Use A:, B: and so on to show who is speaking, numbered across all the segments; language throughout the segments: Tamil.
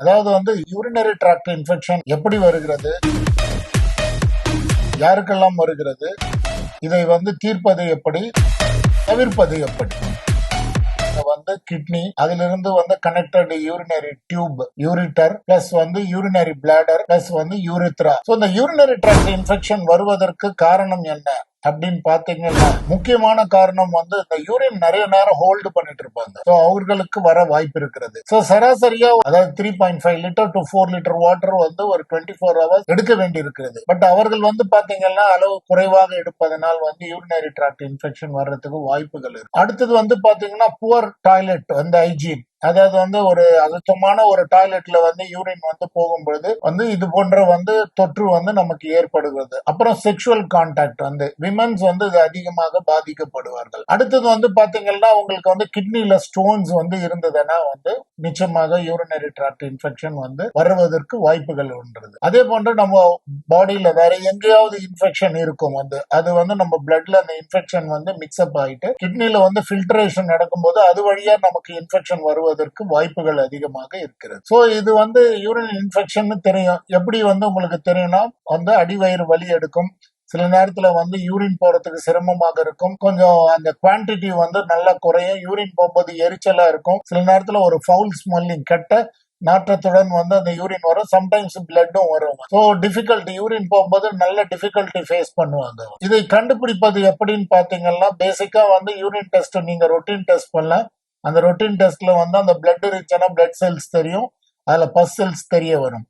A: அதாவது வந்து யூரினரி டிராக்ட் இன்ஃபெக்ஷன் எப்படி வருகிறது? யாருக்கெல்லாம் வருகிறது? இதை வந்து தீர்ப்பது எப்படி? தவிர்ப்பது எப்படி? வந்து கிட்னி அதிலிருந்து வந்து connected urinary tube ureter plus வந்து யூரினரி பிளாடர் பிளஸ் வந்து யூரித்ரா ஸோ இந்த யூரினரி ட்ராக்ட் இன்ஃபெக்ஷன் வருவதற்கு காரணம் என்ன? அப்படின்னு பாத்தீங்கன்னா முக்கியமான காரணம் வந்து இந்த யூரின் நிறைய நேரம் ஹோல்டு பண்ணிட்டு இருப்பாங்க. ஸோ அவர்களுக்கு வர வாய்ப்பு இருக்கிறது. ஸோ சராசரியா அதாவது three point five litre to four litre water வந்து ஒரு டுவெண்ட்டி ஃபோர் ஹவர்ஸ் எடுக்க வேண்டி இருக்கிறது பட் அவர்கள் வந்து பாத்தீங்கன்னா அளவு குறைவாக எடுப்பதனால் வந்து யூரினரி ட்ராக்ட் இன்ஃபெக்ஷன் வர்றதுக்கு வாய்ப்புகள் இருக்கு. அடுத்தது வந்து பாத்தீங்கன்னா புவர் டாய்லெட் வந்து ஹைஜீன் அதாவது வந்து ஒரு அசுத்தமான ஒரு டாய்லெட்ல வந்து யூரின் வந்து போகும்பொழுது வந்து இது போன்ற வந்து தொற்று வந்து நமக்கு ஏற்படுகிறது. அப்புறம் செக்ஷுவல் கான்டாக்ட் வந்து விமன்ஸ் வந்து இது அதிகமாக பாதிக்கப்படுவார்கள். அடுத்தது வந்து பாத்தீங்கன்னா உங்களுக்கு வந்து கிட்னில ஸ்டோன்ஸ் வந்து இருந்ததுன்னா வந்து நிச்சயமாக யூரினரி டிராக்ட் இன்ஃபெக்ஷன் வந்து வருவதற்கு வாய்ப்புகள் உண்டுறது அதே போன்று நம்ம பாடியில வேற எங்கேயாவது இன்ஃபெக்ஷன் இருக்கும் வந்து அது வந்து நம்ம பிளட்ல அந்த இன்ஃபெக்ஷன் வந்து மிக்ஸ்அப் ஆயிட்டு கிட்னில வந்து ஃபில்டரேஷன் நடக்கும்போது அது வழியா நமக்கு இன்ஃபெக்ஷன் வருவதற்கு வாய்ப்புகள் அதிகமாக இருக்கிறது. ஸோ இது வந்து யூரின் இன்ஃபெக்ஷன் தெரியும். எப்படி வந்து உங்களுக்கு தெரியும்னா வந்து அடிவயிறு வலி எடுக்கும். சில நேரத்துல வந்து யூரின் போறதுக்கு சிரமமாக இருக்கும். கொஞ்சம் அந்த குவான்டிட்டி வந்து நல்லா குறையும் யூரின் போகும்போது எரிச்சலா இருக்கும். சில நேரத்துல ஒரு ஃபவுல் ஸ்மெல்லிங் கெட்ட நாற்றத்துடன் வந்து அந்த யூரின் வரும். சம்டைம்ஸ் பிளட்டும் வரும். ஸோ டிஃபிகல்ட்டி யூரின் போகும்போது நல்ல டிஃபிகல்ட்டி ஃபேஸ் பண்ணுவாங்க. இதை கண்டுபிடிப்பது எப்படின்னு பாத்தீங்கன்னா பேசிக்கா வந்து யூரின் டெஸ்ட் நீங்க ரொட்டீன் டெஸ்ட் பண்ணலாம். அந்த ரொட்டீன் டெஸ்ட்ல வந்து அந்த பிளட் இருந்துச்சுன்னா பிளட் செல்ஸ் தெரியும். அதுல பஸ் செல்ஸ் தெரிய வரும்.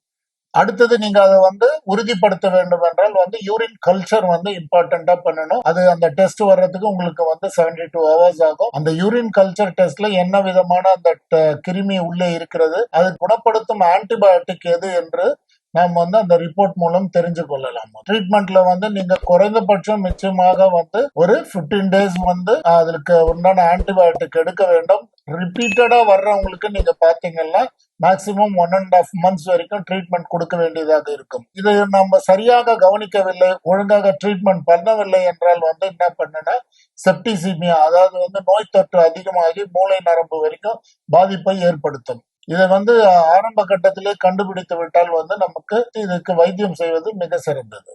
A: அடுத்தது நீங்க அதை வந்து உறுதிப்படுத்த வேண்டும் என்றால் வந்து யூரின் கல்ச்சர் வந்து இம்பார்ட்டண்டா பண்ணணும். அது அந்த டெஸ்ட் வர்றதுக்கு உங்களுக்கு வந்து செவன்டி டூ ஹவர்ஸ் ஆகும். அந்த யூரின் கல்ச்சர் டெஸ்ட்ல என்ன விதமான அந்த ட- கிருமி உள்ளே இருக்கிறது அது குணப்படுத்தும் ஆன்டிபயோட்டிக் எது என்று நாம் வந்து அந்த ரிப்போர்ட் மூலம் தெரிஞ்சு கொள்ளலாம் ட்ரீட்மெண்ட்ல வந்து நீங்க குறைந்தபட்சம் நிச்சயமாக வந்து ஒரு 15 டேஸ் வந்து அதுக்கு உண்டான ஆன்டிபயோட்டிக் எடுக்க வேண்டும். ரிப்பீட்டடா வர்றவங்களுக்கு நீங்க பாத்தீங்கன்னா maximum one and half months வரைக்கும் ட்ரீட்மெண்ட் கொடுக்க வேண்டியதாக இருக்கும். இதை நம்ம சரியாக கவனிக்கவில்லை ஒழுங்காக ட்ரீட்மெண்ட் பண்ணவில்லை என்றால் வந்து என்ன பண்ணுனா செப்டிசிமியா அதாவது வந்து நோய் தொற்று அதிகமாகி மூளை நரம்பு வரைக்கும் பாதிப்பை ஏற்படுத்தும். இதை வந்து ஆரம்ப கட்டத்திலே கண்டுபிடித்து விட்டால் வந்து நமக்கு இதுக்கு வைத்தியம் செய்வது மிக சிறந்தது.